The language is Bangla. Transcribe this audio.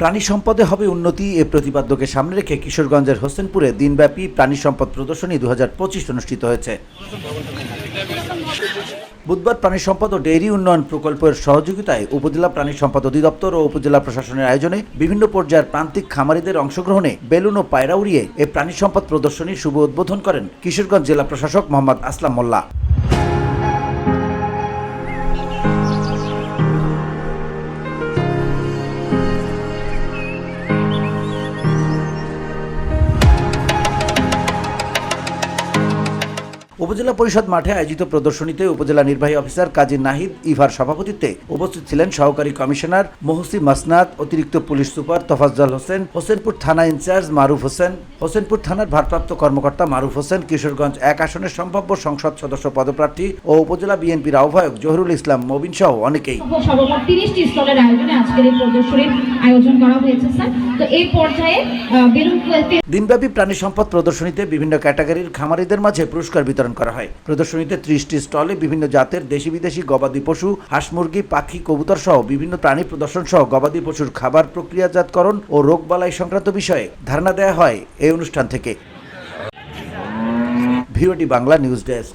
প্রাণী সম্পদে হবে উন্নতি এ প্রতিপাদ্যকে সামনে রেখে কিশোরগঞ্জের হোসেনপুরে দিনব্যাপী প্রাণী সম্পদ প্রদর্শনী দু হাজার পঁচিশ অনুষ্ঠিত হয়েছে। বুধবার প্রাণী সম্পদ ও ডেইরি উন্নয়ন প্রকল্পের সহযোগিতায় উপজেলা প্রাণী সম্পদ অধিদপ্তর ও উপজেলা প্রশাসনের আয়োজনে বিভিন্ন পর্যায়ের প্রান্তিক খামারিদের অংশগ্রহণে বেলুন ও পায়রা উড়িয়ে এ প্রাণী সম্পদ প্রদর্শনীর শুভ উদ্বোধন করেন কিশোরগঞ্জ জেলা প্রশাসক মোহাম্মদ আসলাম মোল্লা। উপজেলা পরিষদ মাঠে আয়োজিত প্রদর্শনীতে উপজেলা নির্বাহী অফিসার কাজী নাহিদ ইভার সভাপতিত্বে উপস্থিত ছিলেন সহকারী কমিশনার মহসি মাসনাদ অতিরিক্ত পুলিশ সুপার তফাজ্জল হোসেন হোসেনপুর থানা ইনচার্জ মারুফ হোসেন হোসেনপুর থানার ভারপ্রাপ্ত কর্মকর্তা মারুফ হোসেন কিশোরগঞ্জ এক আসনের সম্ভাব্য সংসদ সদস্য পদপ্রার্থী ও উপজেলা বিএনপির আহ্বায়ক জহুরুল ইসলাম মবিন সহ অনেকেই। সর্বমোট তিরিশটি স্টলের আয়োজনে আজকের এই প্রদর্শনীর আয়োজন করা হয়েছে স্যার। তো এই পর্যায়ে আহ, বেলুন টুয়েলভে দিনব্যাপী প্রাণী সম্পদ প্রদর্শনীতে বিভিন্ন ক্যাটাগরির খামারিদের মাঝে পুরস্কার বিতরণ করা হয়। প্রদর্শনীতে ত্রিশটি স্টলে বিভিন্ন জাতের দেশি বিদেশি গবাদি পশু, হাঁস মুরগি, পাখি, কবুতর সহ বিভিন্ন প্রাণী প্রদর্শন সহ গবাদি পশুর খাবার প্রক্রিয়াজাতকরণ ও রোগ বালাই সংক্রান্ত বিষয়ে ধারণা দেওয়া হয় এই অনুষ্ঠান থেকে। VOT Bangla news desk.